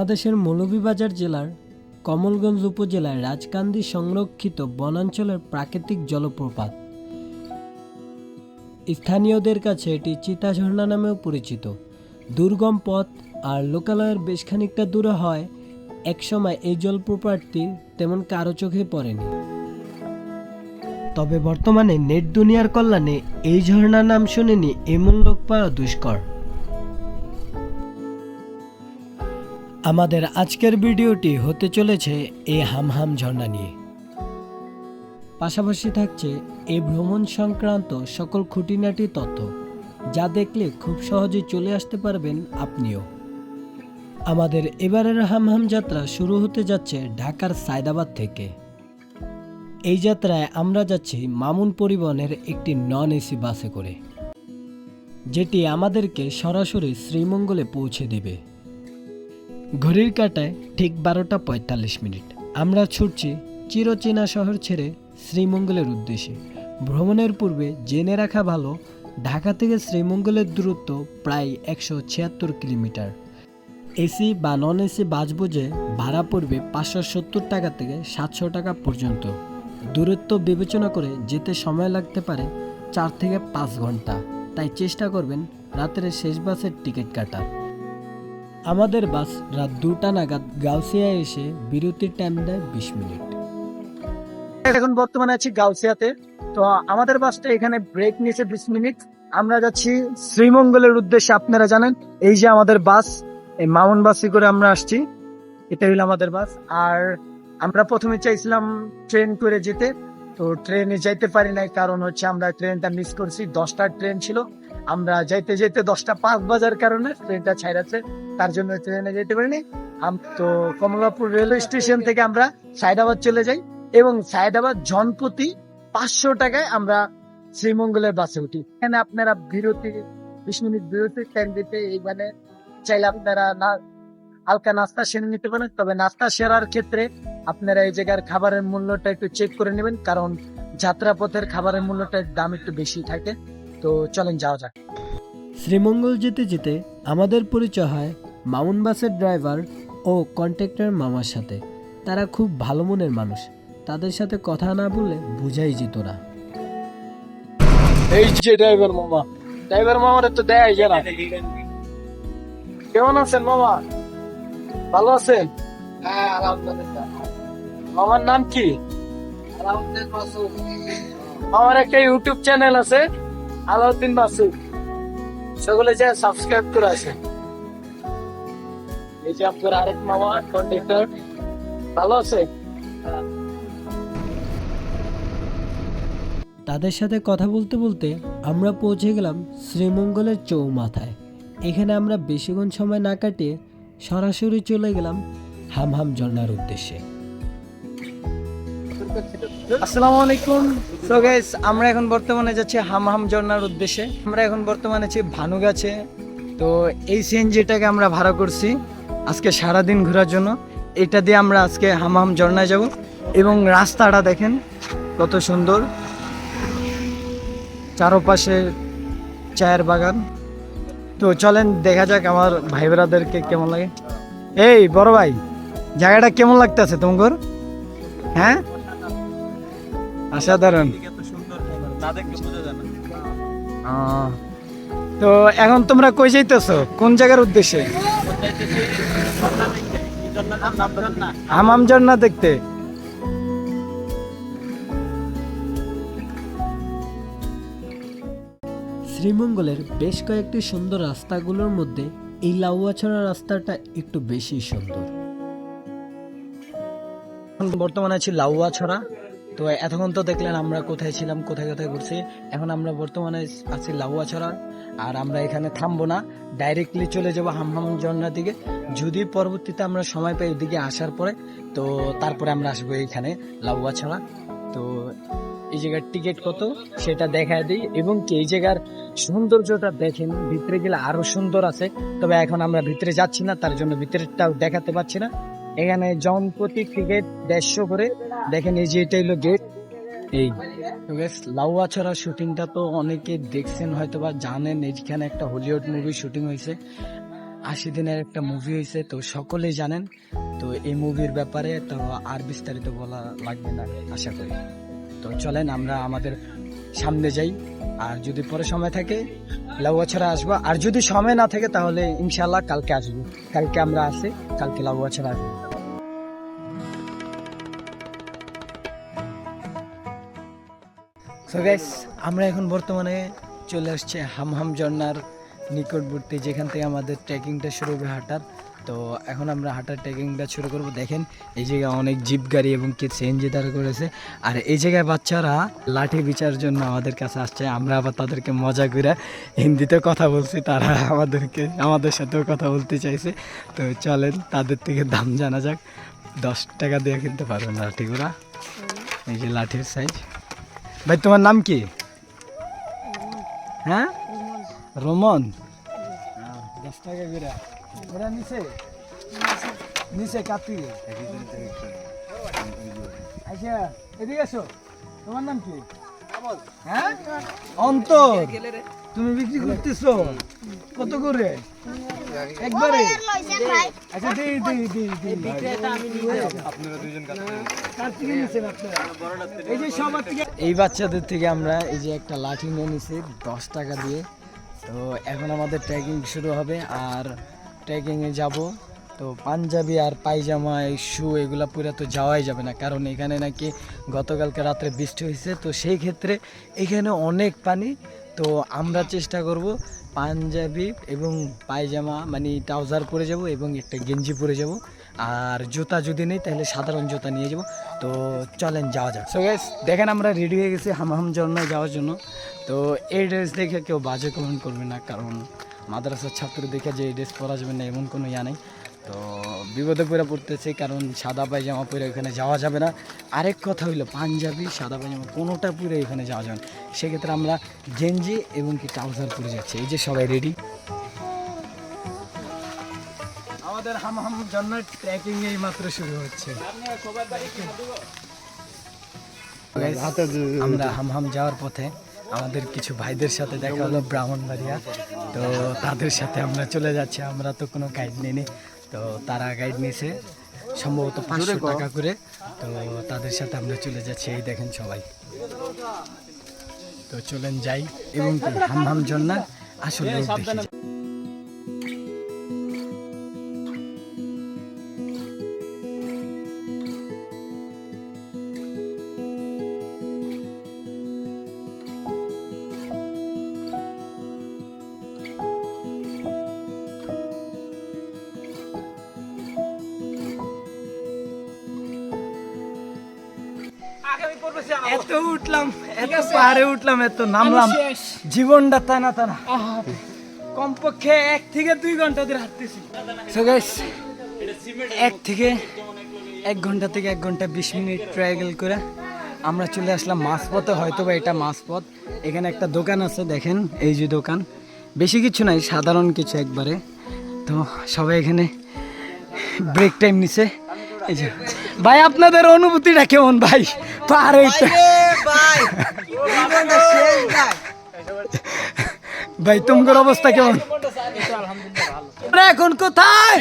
বাংলাদেশের মৌলভীবাজার জেলার কমলগঞ্জ উপজেলার রাজকান্দি সংরক্ষিত বনাঞ্চলের প্রাকৃতিক জলপ্রপাত। স্থানীয়দের কাছে এটি চিতা ঝর্ণা নামেও পরিচিত। দুর্গম পথ আর লোকালয়ের বেশ খানিকটা দূরে হয়, একসময় এই জলপ্রপাতটি তেমন কারও চোখে পড়েনি। তবে বর্তমানে নেট দুনিয়ার কল্যাণে এই ঝর্ণার নাম শুনেনি এমন লোক পাওয়া দুষ্কর। আমাদের আজকের ভিডিওটি হতে চলেছে এই হামহাম ঝর্ণা নিয়ে। পাশাপাশি থাকছে এই ভ্রমণ সংক্রান্ত সকল খুঁটিনাটি তথ্য, যা দেখলে খুব সহজে চলে আসতে পারবেন আপনিও। আমাদের এবারের হামহাম যাত্রা শুরু হতে যাচ্ছে ঢাকার সায়দাবাদ থেকে। এই যাত্রায় আমরা যাচ্ছি মামুন পরিবহনের একটি নন এসি বাসে করে, যেটি আমাদেরকে সরাসরি শ্রীমঙ্গলে পৌঁছে দেবে। ঘড়ির কাটায় ঠিক বারোটা পঁয়তাল্লিশ মিনিট। আমরা ছুটছি চিরচেনা শহর ছেড়ে শ্রীমঙ্গলের উদ্দেশ্যে। ভ্রমণের পূর্বে জেনে রাখা ভালো, ঢাকা থেকে শ্রীমঙ্গলের দূরত্ব প্রায় একশো ছিয়াত্তর কিলোমিটার। এসি বা নন এসি বাস বুঝে ভাড়া পড়বে পাঁচশো সত্তর টাকা থেকে সাতশো টাকা পর্যন্ত। দূরত্ব বিবেচনা করে যেতে সময় লাগতে পারে চার থেকে পাঁচ ঘণ্টা। তাই চেষ্টা করবেন রাতের শেষ বাসের টিকিট কাটার। আমাদের বাস রাত দুটা নাগাদ গাউসিয়া এসে বিরতির টাইম দেয় বিশ মিনিট। এখন বর্তমানে আছি গাউসিয়াতে। তো আমাদের বাসটা এখানে ব্রেক নিয়েছে বিশ মিনিট। আমরা যাচ্ছি শ্রীমঙ্গলের উদ্দেশ্যে, আপনারা জানেন, এই যে আমাদের বাস, এই মাউন বাসে করে আমরা আসছি। এটা হলো আমাদের বাস। আর আমরা প্রথমে চাইছিলাম ট্রেন করে যেতে। তো ট্রেনে যাইতে পারি নাই, কারণ হচ্ছে আমরা ট্রেনটা মিস করছি। দশটার ট্রেন ছিল। আমরা যাইতে যাইতে দশটা পাঁচ বাজার কারণে ট্রেনটা ছাইরাছে, তার জন্য ট্রেনে যেতে পারিনি। তো কমলাপুর রেলওয়ে স্টেশন থেকে আমরা সায়দাবাদ চলে যাই এবং সায়দাবাদ জনপ্রতি পাঁচশো টাকায় আমরা শ্রীমঙ্গলের বাসে উঠি। এখানে আপনারা বিরতি, বিশ মিনিট বিরতি টাইম দিতে এইখানে চাইলে আপনারা না, হালকা নাস্তা সেরে নিতে পারেন। তবে নাস্তা সেরার ক্ষেত্রে আপনারা এই জায়গার খাবারের মূল্যটা একটু চেক করে নেবেন, কারণ যাত্রাপথের খাবারের মূল্যটার দাম একটু বেশি থাকে। তো চলেন যাওয়া যাক। শ্রীমঙ্গল যেতে যেতে আমাদের পরিচয় হয় মামুন বাসের ড্রাইভার ও কন্ট্রাক্টর মামার সাথে। তারা খুব ভালো মনের মানুষ। তাদের সাথে কথা না বললে বোঝাই যেত না। এই যে ড্রাইভার মামা ড্রাইভার মামার তো দেয় যায় না। কেমন আছেন মামা? ভালো আছেন? মামার নাম কি? আমার একটা ইউটিউব চ্যানেল আছে আলাউদ্দিন বাসু সকলে যে সাবস্ক্রাইব করে আছে এই যে আপনার আরেক মামা কন্ডাক্টর ভালো আছে? তাদের সাথে কথা বলতে বলতে আমরা পৌঁছে গেলাম শ্রীমঙ্গলের চৌমাথায়। এখানে আমরা বেশিক্ষণ সময় না কাটিয়ে সরাসরি চলে গেলাম হামহাম ঝর্ণার উদ্দেশ্যে। আসসালামু আলাইকুম। সো গাইস আমরা এখন বর্তমানে যাচ্ছি হামহাম ঝর্ণার উদ্দেশ্যে। আমরা এখন বর্তমানে আছি ভানুগাছে তো এই সিএনজিটাকে আমরা ভাড়া করছি আজকে সারা দিন ঘোরার জন্য। এটা দিয়ে আমরা আজকে হামহাম ঝর্ণায় যাব। এবং রাস্তাটা দেখেন কত সুন্দর। চারপাশে চায়ের বাগান। তো চলেন, দেখা যাক আমার ভাই ব্রাদারকে কেমন লাগে। এই বড় ভাই, জায়গাটা কেমন লাগতেছে তোমার হ্যাঁ? অসাধারণ। আহ, তো এখন তোমরা কই যাইতেছো? কোন জায়গার উদ্দেশ্যে? হামাম ঝর্ণা দেখতে। শ্রীমঙ্গলের বেশ কয়েকটি সুন্দর রাস্তাগুলোর মধ্যে এই লাউয়াছড়া রাস্তাটা একটু বেশি সুন্দর। এখন বর্তমানে আছি লাউয়া ছড়া তো এতক্ষণ তো দেখলেন আমরা কোথায় ছিলাম, কোথায় কোথায় ঘুরছি। এখন আমরা বর্তমানে আছি লাউয়া ছড়া আর আমরা এখানে থামবো না। ডাইরেক্টলি চলে যাব হামহাম ঝর্ণার দিকে। যদি পরবর্তীতে আমরা সময় পাই ওদিকে আসার পরে, তো তারপরে আমরা আসব এইখানে লাউয়া ছড়া তো এই জায়গার টিকিট কত সেটা দেখায় দিই, এবং কি এই জায়গার সৌন্দর্যটা দেখেন, ভিতরে গেলে আরও সুন্দর আছে। তবে এখন আমরা ভিতরে যাচ্ছি না, তার জন্য ভিতরেরটাও দেখাতে পারছি না। এখানে জন প্রতি টিকিট দেড়শো করে। দেখেন এই যে এটা হলো গেট এই লাউয়া ছড়া শুটিংটা তো অনেকে দেখছেন হয়তো বা জানেন এইখানে একটা হলিউড মুভি শুটিং হয়েছে। আশি দিনের একটা মুভি হয়েছে, তো সকলেই জানেন। তো এই মুভির ব্যাপারে তো আর বিস্তারিত বলা লাগবে না, আশা করি। তো চলেন আমরা আমাদের সামনে যাই। আর যদি পরে সময় থাকে, লাউয়া ছাড়া আসব। আর যদি সময় না থাকে, তাহলে ইনশাল্লাহ কালকে আসব। কালকে আমরা আসি, কালকে লাউয়া ছাড়া আসব। সো গাইস আমরা এখন বর্তমানে চলে আসছে হামহাম ঝর্ণার নিকটবর্তী, যেখান থেকে আমাদের ট্রেকিংটা শুরু হবে হাঁটার। তো এখন আমরা হাঁটার ট্রেকিংটা শুরু করব। দেখেন, এই জায়গায় অনেক জিপ গাড়ি এবং কি সিএনজি তারা করেছে। আর এই জায়গায় বাচ্চারা লাঠি বিচার জন্য আমাদের কাছে আসছে। আমরা আবার তাদেরকে মজা করে হিন্দিতে কথা বলছি, তারা আমাদেরকে, আমাদের সাথেও কথা বলতে চাইছে। তো চলেন, তাদের থেকে দাম জানা যাক। দশ টাকা দিয়ে কিনতে পারবেন লাঠিগুলা এই যে লাঠির সাইজ ভাই, তোমার নাম কি? হ্যাঁ? রোমন। দশ টাকা করে। ওরা নিচে নিচে কাতি আচ্ছা এদিকে আসো তোমার নাম কি? হ্যাঁ? অন্তর। তুমি বিক্রি করতেছো? কত করে? একবারে? আচ্ছা কার থেকে নিছেন আপনারা? এই যে সবার থেকে এই বাচ্চাদের থেকে আমরা এই যে একটা লাঠি নিয়ে নিছি দশ টাকা দিয়ে। তো এখন আমাদের ট্রেকিং শুরু হবে আর ট্রেকিংয়ে যাব। তো পাঞ্জাবি আর পায়জামা, এই শু এগুলো পুরো তো যাওয়াই যাবে না। কারণ এখানে নাকি গতকালকে রাত্রে বৃষ্টি হয়েছে তো সেই ক্ষেত্রে এখানে অনেক পানি। তো আমরা চেষ্টা করব পাঞ্জাবি এবং পায়জামা মানে ট্রাউজার পরে যাব এবং একটা গেঞ্জি পরে যাব। আর জুতা যদি নেই, তাহলে সাধারণ জুতা নিয়ে যাব। তো চলেন যাওয়া যাক। সো গাইস দেখেন আমরা রেডি হয়ে গেছি হামহাম ঝর্ণায় যাওয়ার জন্য। তো এই ড্রেস দেখে কেউ বাজে কমেন্ট করবে না, কারণ মাদ্রাসার ছাত্র দেখে যে এই ড্রেস পরা যাবে না, এমন কোনো ইয়া নেই। তো বিপদে পড়ে পড়তেছে, কারণ সাদা পায়জামা পরে ওখানে যাওয়া যাবে না। আরেক কথা হইল, পাঞ্জাবি, সাদা পায়জামা কোনোটা পরে এখানে যাওয়া যাবে না। সেক্ষেত্রে আমরা গেঞ্জি এবং কি ট্রাউজার পরে যাচ্ছি। এই যে সবাই রেডি আমাদের হাম হাম জন্মের ট্রেকিং এই মাত্র শুরু হচ্ছে। আমরা হামহাম যাওয়ার পথে আমাদের কিছু ভাইদের সাথে দেখা হলো, ব্রাহ্মণবাড়িয়া। তো তাদের সাথে আমরা চলে যাচ্ছি, আমরা তো কোনো গাইড নিইনি তো তারা গাইড নিয়েছে সম্ভবত পাঁচশো টাকা করে। তো তাদের সাথে আমরা চলে যাচ্ছি এই দেখেন সবাই। তো চলেন যাই। এবং হাম হামহাম জন্য আসলে এত উঠলাম এত পাহাড়ে উঠলাম এত নামলাম। জীবনটা টানা টানা কমপক্ষে এক থেকে দুই ঘণ্টা ধরে হাঁটতেছি। So guys, এক থেকে এক ঘণ্টা থেকে এক ঘণ্টা বিশ মিনিট ট্রাভেল করে আমরা চলে আসলাম মাঝপথে। হয়তো বা এটা মাঝপথ। এখানে একটা দোকান আছে দেখেন এই যে দোকান। বেশি কিছু নাই সাধারণ কিছু একবারে। তো সবাই এখানে ব্রেক টাইম নিছে। এই যে। ভাই আপনাদের অনুভূতিটা কেমন ভাই? উঠতে ভাই। তোমার অবস্থা কেমন? এখন কোথায়?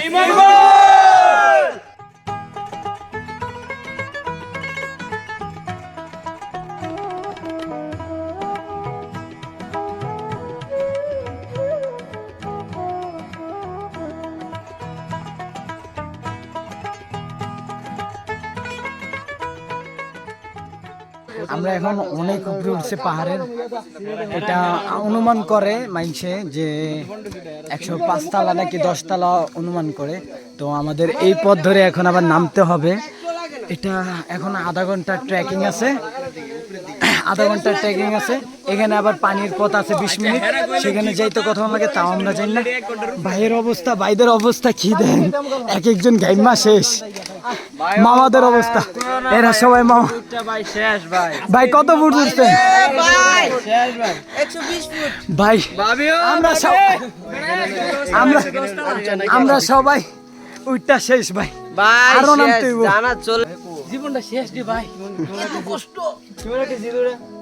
আমরা এখন অনেক উপরে উঠছে পাহাড়ের। এটা অনুমান করে মাইনছে যে একশো পাঁচতলা নাকি দশতলা অনুমান করে। তো আমাদের এই পথ ধরে এখন আবার নামতে হবে। এটা এখন আধা ঘণ্টা ট্রেকিং আছে। আধা ঘণ্টার ট্রেকিং আছে। এখানে আবার পানির পথ আছে বিশ মিনিট। সেখানে যাইতে কথা আমাকে তাও আমরা জানি না। ভাইয়ের অবস্থা ভাইদের অবস্থা কি দেন? এক একজন গাইমা শেষ। মামাদের অবস্থা। এরা সবাই মামা। ভাই কত ফুট উঠছেন ভাই আমরা সব- আমরা আমরা সবাই উঠটা শেষ ভাই। আরও নামতে জানা চলে জীবনটা শেষ রে ভাই। কষ্ট।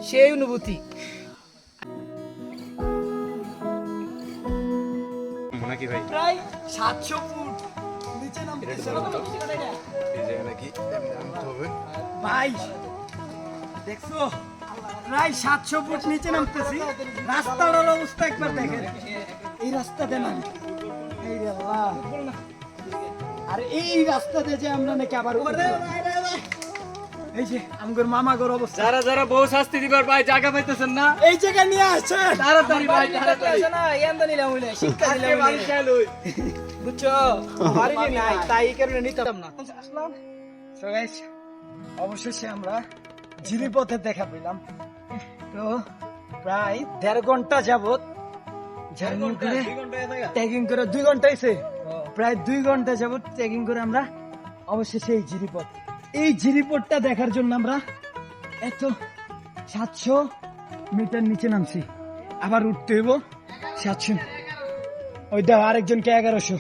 সেই অনুভূতি। নাকি ভাই? প্রায় সাতশো ফুট। নিচে ভাই দেখছ? প্রায় সাতশো ফুট নিচে নামতেছি। রাস্তাটার অবস্থা একবার দেখেন। এই রাস্তাতে নাম। এই রে আল্লাহ। আর এই রাস্তাতে যে আমরা নাকি আবার এই যে আমগর মামাগর অবস্থা। যারা যারা বউ শাস্তি দিবার ভাই জায়গা পাইতেছেন না এই জায়গা নিয়ে আসছে তাড়াতাড়ি ভাই তাড়াতাড়ি। না ইয়ান্দা নিলাম হইলে শিক্ষা দিলাম। বুঝছ? বাড়ি নাই তাই কারণে নিতাম না। আসলাম। So guys, অবশেষে আমরা জিরিপথে দেখা পেলাম। তো প্রায় দেড় ঘণ্টা যাবত জার্নি করে ট্যাগিং করে দুই ঘণ্টা প্রায় দুই ঘণ্টা যাবত ট্রেকিং করে আমরা অবশেষে এই জিরিপথ। এই জিরিপথটা দেখার জন্য আমরা এত সাতশো মিটার নিচে নামছি। আবার উঠতে হইব সাতশো। ওই দাও, আরেকজনকে এগারোশো।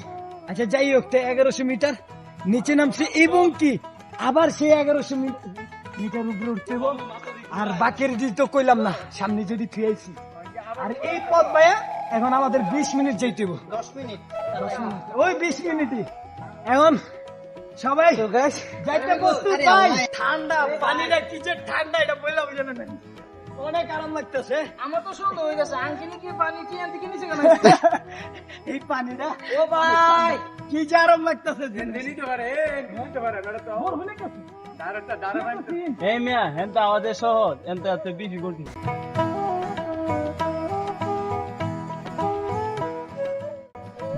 আচ্ছা যাই হোক, তো এগারোশো মিটার নিচে নামছি এবং কি? আবার সেই এগারোশো মিটার উপরে উঠতে হইব। আর বাকির দিক তো কইলাম না, সামনে যদি ফিরেছি আর এই পথ ভাইয়া এখন আমাদের বিশ মিনিট যাইতে হইব। দশ মিনিট। ওই বিশ মিনিটই। এখন সবাই যাইতে প্রস্তুত ভাই ঠান্ডা পানিটা কি যে ঠান্ডা এটা বললাম জানেন না অনেক আরাম লাগতেছে। আমার তো সন্দেহ হয়ে গেছে আঙ্কিনি কি পানি কি আনতে কিনেছে কেন? এই পানিটা? ও ভাই। কি যে আরাম লাগতেছে পারে এ, নিতে পারে তো। দাঁড়াটা দাঁড়া এই মিয়া হেন তো আমাদের শহর এন তো এত বিফি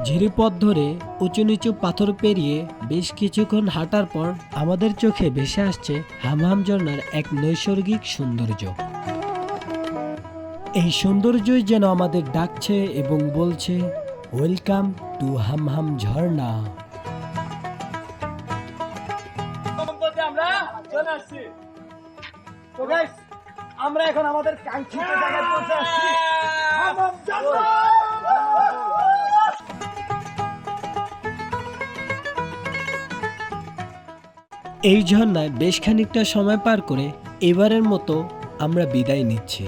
করছি ঝিরিপথ ধরে উঁচু নিচু পাথর পেরিয়ে বেশ কিছুক্ষণ হাঁটার পর আমাদের চোখে ভেসে আসছে হামহাম ঝর্ণার এক নৈসর্গিক সৌন্দর্য। এই সৌন্দর্যই যেন আমাদের ডাকছে এবং বলছে ওয়েলকাম টু হামহাম ঝর্ণা। আমরা এখন আমাদের কাঙ্ক্ষিত জায়গায় পৌঁছে আসছি। এই ঝর্ণায় বেশ খানিকটা সময় পার করে এবারের মতো আমরা বিদায় নিচ্ছি।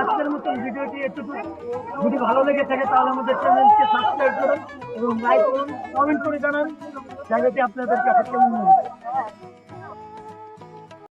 আজকের মতো ভিডিওটি একটু যদি ভালো লেগে থাকে তাহলে আমাদের চ্যানেলকে সাবস্ক্রাইব করুন এবং লাইক করুন কমেন্ট করে জানান। জায়গাটি আপনাদের কাছে কেমন